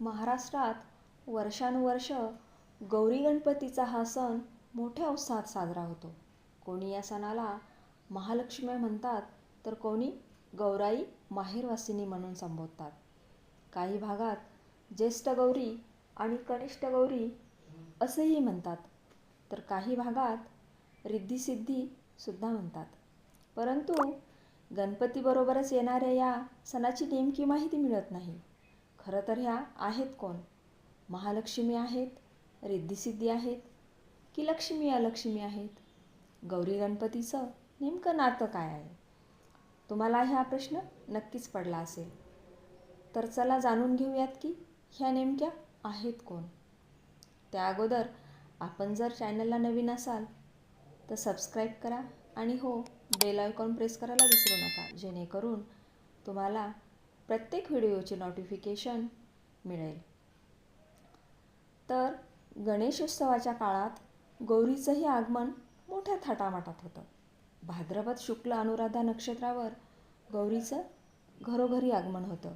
महाराष्ट्रात वर्षानुवर्ष गौरी गणपतीचा हा सण मोठ्या उत्साहात साजरा होतो. कोणी या सणाला महालक्ष्मी म्हणतात तर कोणी गौराई माहेरवासिनी म्हणून संबोधतात. काही भागात ज्येष्ठ गौरी आणि कनिष्ठ गौरी असेही म्हणतात तर काही भागात रिद्धिसिद्धीसुद्धा म्हणतात. परंतु गणपतीबरोबरच येणाऱ्या या सणाची नेमकी माहिती मिळत नाही. खरं तर ह्या आहेत कोण? महालक्ष्मी आहेत रिद्धिसिद्धी आहेत की लक्ष्मी अलक्ष्मी आहेत? गौरी गणपतीचं नेमकं नातं काय आहे? तुम्हाला हा प्रश्न नक्कीच पडला असेल. तर चला जाणून घेऊयात की ह्या नेमक्या आहेत कोण? त्या अगोदर आपण जर चॅनलला नवीन असाल तर सबस्क्राईब करा आणि हो बेल आयकॉन प्रेस करायला विसरू नका. जेणेकरून तुम्हाला प्रत्येक व्हिडिओचे नोटिफिकेशन मिळेल. तर गणेशोत्सवाच्या काळात गौरीचंही आगमन मोठ्या थाटामाटात होतं. भाद्रपद शुक्ल अनुराधा नक्षत्रावर गौरीचं घरोघरी आगमन होतं.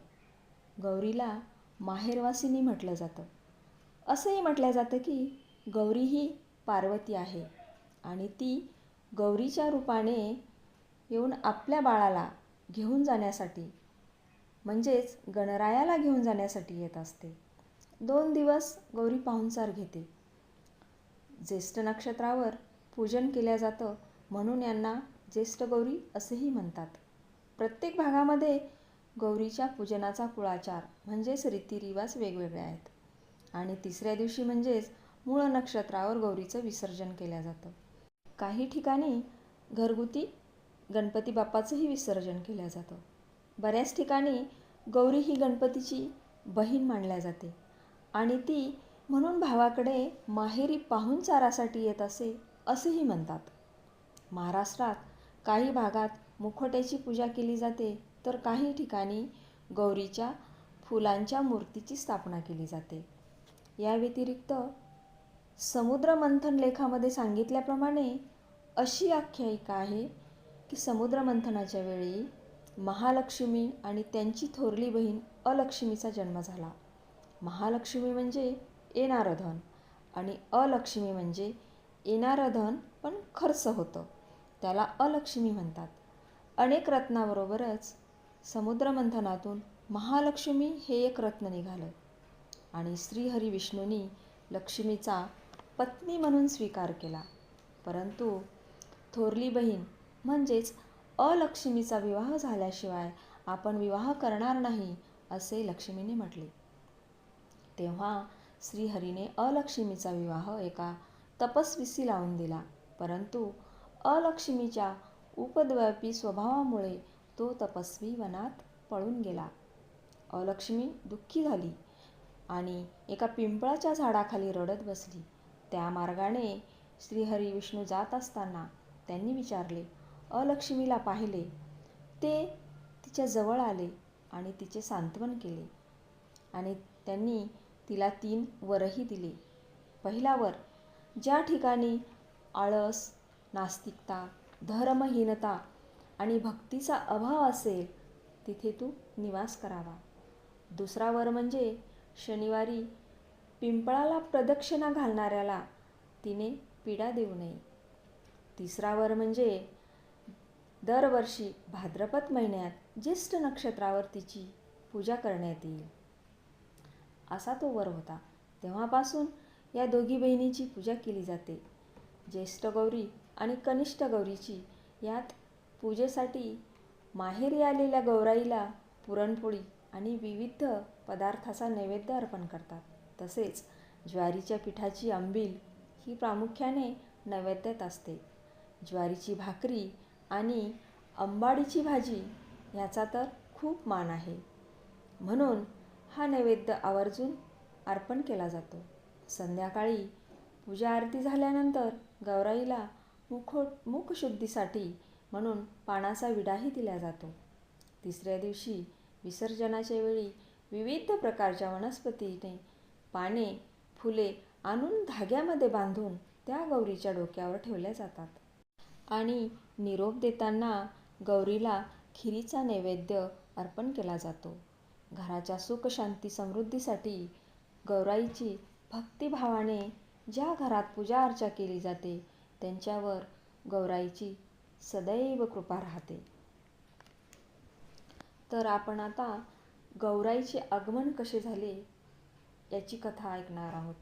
गौरीला माहेरवासिनी म्हटलं जातं. असंही म्हटलं जातं की गौरी ही पार्वती आहे आणि ती गौरीच्या रूपाने येऊन आपल्या बाळाला घेऊन जाण्यासाठी म्हणजेच गणरायाला घेऊन जाण्यासाठी येत असते. दोन दिवस गौरी पाहुणचार घेते. ज्येष्ठ नक्षत्रावर पूजन केलं जातं म्हणून यांना ज्येष्ठ गौरी असेही म्हणतात. प्रत्येक भागामध्ये गौरीच्या पूजनाचा कुळाचार म्हणजेच रीतिरिवाज वेगवेगळे आहेत. आणि तिसऱ्या दिवशी म्हणजेच मूळ नक्षत्रावर गौरीचं विसर्जन केलं जातं. काही ठिकाणी घरगुती गणपती बाप्पाचंही विसर्जन केलं जातं. बऱ्याच ठिकाणी गौरी ही गणपतीची बहीण मानल्या जाते. आणि ती म्हणून भावाकडे माहेरी पाहुणचारासाठी येत असे असेही म्हणतात. महाराष्ट्रात काही भागात मुखोट्याची पूजा केली जाते तर काही ठिकाणी गौरीच्या फुलांच्या मूर्तीची स्थापना केली जाते. या व्यतिरिक्त समुद्रमंथन लेखामध्ये सांगितल्याप्रमाणे अशी आख्यायिका आहे की समुद्रमंथनाच्या वेळी महालक्ष्मी आणि त्यांची थोरली बहीण अलक्ष्मीचा जन्म झाला. महालक्ष्मी म्हणजे येणारं धन आणि अलक्ष्मी म्हणजे येणारं धन पण खर्च होतं. त्याला अलक्ष्मी म्हणतात. अनेक रत्नाबरोबरच समुद्रमंथनातून महालक्ष्मी हे एक रत्न निघालं आणि श्रीहरी विष्णूंनी लक्ष्मीचा पत्नी म्हणून स्वीकार केला. परंतु थोरली बहीण म्हणजेच अलक्ष्मीचा विवाह झाल्याशिवाय आपण विवाह करणार नाही असे लक्ष्मीने म्हटले. तेव्हा श्रीहरीने अलक्ष्मीचा विवाह एका तपस्वीशी लावून दिला. परंतु अलक्ष्मीच्या उपद्व्यापी स्वभावामुळे तो तपस्वी वनात पळून गेला. अलक्ष्मी दुःखी झाली आणि एका पिंपळाच्या झाडाखाली रडत बसली. त्या मार्गाने श्रीहरी विष्णू जात असताना त्यांनी विचारले अलक्ष्मीला पाहिले. ते तिच्या जवळ आले आणि तिचे सांत्वन केले. आणि त्यांनी तिला तीन वरही दिले. पहिला वर ज्या ठिकाणी आळस नास्तिकता धर्महीनता आणि भक्तीचा अभाव असेल तिथे तू निवास करावा. दुसरा वर म्हणजे शनिवारी पिंपळाला प्रदक्षिणा घालणाऱ्याला तिने पीडा देऊ नये. तिसरा वर म्हणजे दरवर्षी भाद्रपद महिन्यात ज्येष्ठ नक्षत्रावर तिची पूजा करण्यात येईल. असा तो वर होता. तेव्हापासून या दोघी बहिणीची पूजा केली जाते. ज्येष्ठ गौरी आणि कनिष्ठ गौरीची यात पूजेसाठी माहेरी आलेल्या गौराईला पुरणपोळी आणि विविध पदार्थाचा नैवेद्य अर्पण करतात. तसेच ज्वारीच्या पिठाची आंबील ही प्रामुख्याने नैवेद्यात असते. ज्वारीची भाकरी आणि अंबाडीची भाजी ह्याचा तर खूप मान आहे. म्हणून हा नैवेद्य आवर्जून अर्पण केला जातो. संध्याकाळी पूजा आरती झाल्यानंतर गौराईला मुखो मुखशुद्धीसाठी म्हणून पानाचा विडाही दिला जातो. तिसऱ्या दिवशी विसर्जनाच्या वेळी विविध प्रकारच्या वनस्पतीने पाने फुले आणून धाग्यामध्ये बांधून त्या गौरीच्या डोक्यावर ठेवल्या जातात. आणि निरोप देताना गौरीला खिरीचा नैवेद्य अर्पण केला जातो. घराच्या सुख शांती समृद्धीसाठी गौराईची भक्तिभावाने ज्या घरात पूजा अर्चा केली जाते त्यांच्यावर गौराईची सदैव कृपा राहते. तर आपण आता गौराईचे आगमन कसे झाले याची कथा ऐकणार आहोत.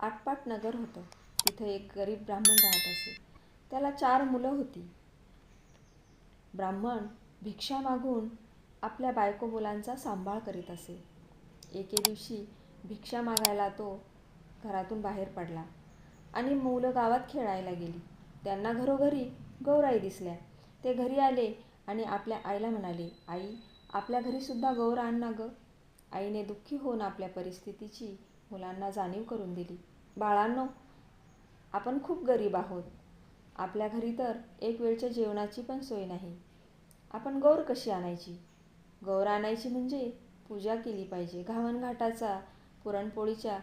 आटपाट नगर होतं. तिथे एक गरीब ब्राह्मण राहत असे. त्याला चार मुलं होती. ब्राह्मण भिक्षा मागून आपल्या बायको मुलांचा सांभाळ करीत असे. एके दिवशी भिक्षा मागायला तो घरातून बाहेर पडला आणि मुलं गावात खेळायला गेली. त्यांना घरोघरी गौराई दिसल्या. ते घरी आले आणि आपल्या आईला म्हणाले आई आपल्या घरीसुद्धा गौर आण ना गं. आईने दुःखी होऊन आपल्या परिस्थितीची मुलांना जाणीव करून दिली. बाळांनो आपण खूप गरीब आहोत. आपल्या घरी तर एक वेळच्या जेवणाची पण सोय नाही. आपण गौर कशी आणायची? गौर आणायची म्हणजे पूजा केली पाहिजे. घावणघाटाचा पुरणपोळीच्या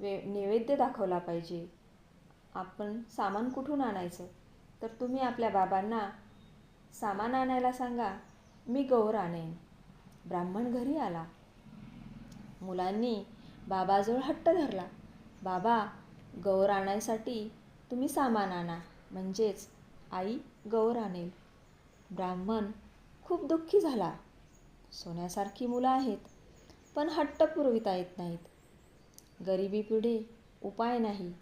वे नैवेद्य दाखवला पाहिजे. आपण सामान कुठून आणायचं? तर तुम्ही आपल्या बाबांना सामान आणायला सांगा मी गौर आणेन. ब्राह्मण घरी आला. मुलांनी बाबाजवळ हट्ट धरला. बाबा गौर आणायसाठी तुम्ही सामान आणा. म्हणजेच आई गौर आणेल. ब्राह्मण खूप दुःखी झाला. सोन्यासारखी मुलं आहेत पण हट्ट पुरविता येत नाहीत. गरिबी पिढे उपाय नाही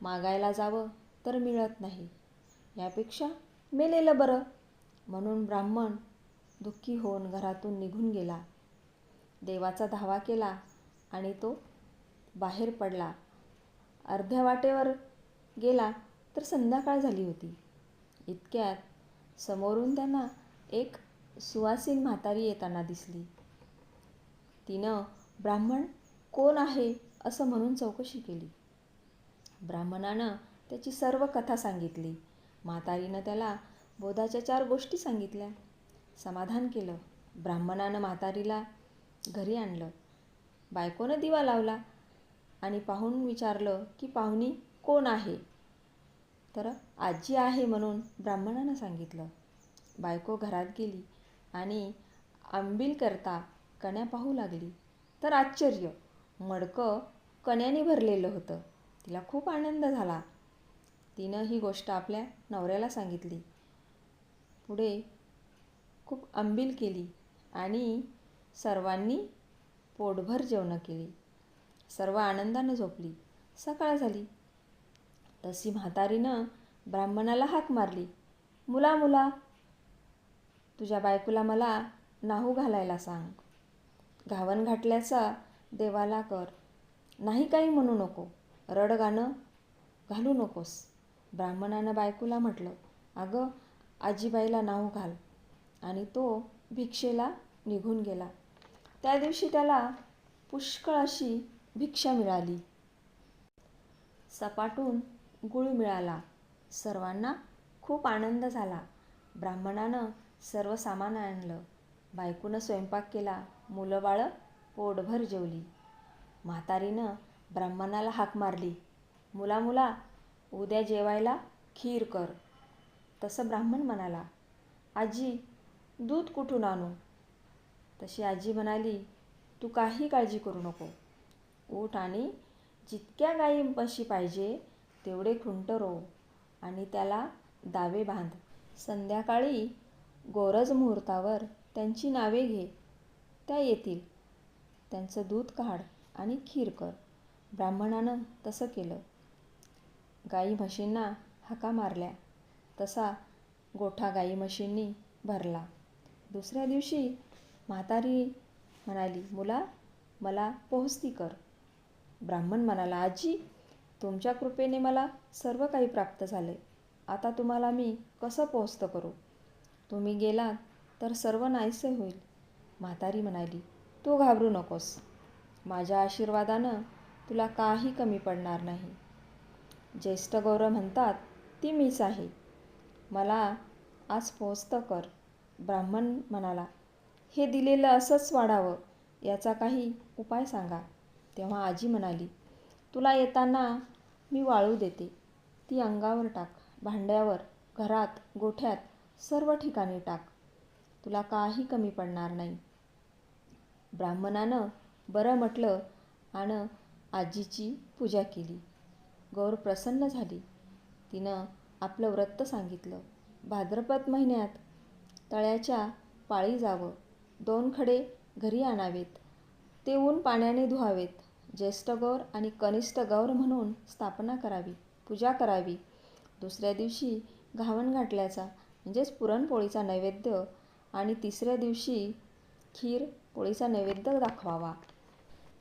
मागायला जावं तर मिळत नाही. यापेक्षा मेलेलं बरं. म्हणून ब्राह्मण दुःखी होऊन घरातून निघून गेला. देवाचा धावा केला आणि तो बाहेर पडला. अर्ध्या वाटेवर गेला. तर संध्याकाळ झाली होती. इतक्यात समोरून त्यांना एक सुवासीन म्हातारी येताना दिसली. तिनं ब्राह्मण कोण आहे? असं म्हणून चौकशी केली. ब्राह्मणानं त्याची सर्व कथा सांगितली. म्हातारीनं त्याला बोधाच्या चार गोष्टी सांगितल्या. समाधान केलं. ब्राह्मणानं म्हातारीला घरी आणलं. बायकोनं दिवा लावला आणि पाहून विचारलं की पाहुणी कोण आहे? तर आजी आहे म्हणून ब्राह्मणानं सांगितलं. बायको घरात गेली आणि आंबील करता कण्या पाहू लागली. तर आश्चर्य मडकं कण्याने भरलेलं होतं. तिला खूप आनंद झाला. तिनं ही गोष्ट आपल्या नवऱ्याला सांगितली. पुढे खूप आंबील केली आणि सर्वांनी पोटभर जेवणं केली. सर्व आनंदानं झोपली. सकाळ झाली. तशी म्हातारीनं ब्राह्मणाला हाक मारली. मुला मुला तुझ्या बायकोला मला नाहू घालायला सांग. घावन घाटल्याचा देवाला कर. नाही काही म्हणू नको. रडगाणं घालू नकोस. ब्राह्मणानं बायकोला म्हटलं अगं आजीबाईला नाव घाल. आणि तो भिक्षेला निघून गेला. त्या दिवशी त्याला पुष्कळ अशी भिक्षा मिळाली. सपाटून गुळ मिळाला. सर्वांना खूप आनंद झाला. ब्राह्मणानं सर्व सामान आणलं. बायकोनं स्वयंपाक केला. मुलं बाळं पोटभर जेवली. म्हातारीनं ब्राह्मणाला हाक मारली. मुला मुला उद्या जेवायला खीर कर. तसं ब्राह्मण म्हणाला. आजी दूध कुठून आणू? तशी आजी म्हणाली तू काही काळजी करू नको. ऊठ आणि जितक्या गाई म्हशी पाहिजे तेवढे खुंट रोव आणि त्याला दावे बांध. संध्याकाळी गोरज मुहूर्तावर त्यांची नावे घे. त्या येतील. त्यांचं दूध काढ आणि खीर कर. ब्राह्मणानं तसं केलं. गाई म्हशींना हाका मारल्या. तसा गोठा गाई म्हशींनी भरला. दुसऱ्या दिवशी म्हातारी म्हणाली मुला मला पोहोचती कर. ब्राह्मण म्हणाला आजी तुमच्या कृपेने मला सर्व काही प्राप्त झाले आता तुम्हाला मी कसं पोहोचतं करू? तुम्ही गेलात तर सर्व नाहीसे होईल. म्हातारी म्हणाली तू घाबरू नकोस. माझ्या आशीर्वादानं तुला काही कमी पडणार नाही. ज्येष्ठ गौरव म्हणतात ती मीच आहे. मला आज पोचतं कर. ब्राह्मण म्हणाला हे दिलेलं असंच वाढावं याचा काही उपाय सांगा. तेव्हा आजी म्हणाली तुला येताना मी वाळू देते. ती अंगावर टाक भांड्यावर घरात गोठ्यात सर्व ठिकाणी टाक. तुला काही कमी पडणार नाही. ब्राह्मणानं बरं म्हटलं आणि आजीची पूजा केली. गौर प्रसन्न झाली. तिनं आपलं व्रत सांगितलं. भाद्रपद महिन्यात तळ्याच्या पाळी जावं. दोन खडे घरी आणावेत. ते ऊन पाण्याने धुवावेत. ज्येष्ठ गौर आणि कनिष्ठ गौर म्हणून स्थापना करावी पूजा करावी. दुसऱ्या दिवशी घावन घाटल्याचा म्हणजेच पुरणपोळीचा नैवेद्य आणि तिसऱ्या दिवशी खीर पोळीचा नैवेद्य दाखवावा.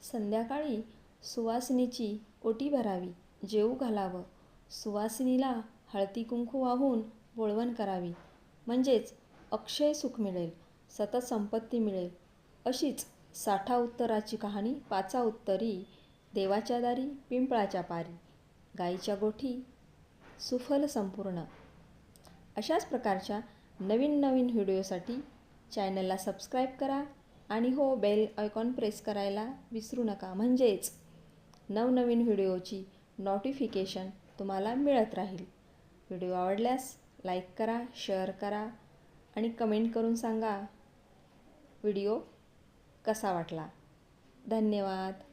संध्याकाळी सुवासिनीची ओटी भरावी जेऊ घालावं. सुवासिनीला हळदी कुंकू वाहून बोळवण करावी. म्हणजेच अक्षय सुख मिळेल सतत संपत्ती मिळेल अशीच साठा उत्तराची कहाणी पाचा उत्तरी देवाच्या दारी पिंपळाच्या पारी गाईच्या गोठी सुफल संपूर्ण. अशाच प्रकारच्या नवीन नवीन व्हिडिओसाठी चॅनलला सबस्क्राईब करा आणि हो बेल आयकॉन प्रेस करायला विसरू नका. म्हणजेच नवनवीन व्हिडिओची नोटिफिकेशन तुम्हाला मिळत राहील. व्हिडिओ आवडल्यास लाईक करा शेअर करा आणि कमेंट करून सांगा. व्हिडिओ कसा वाटला? धन्यवाद.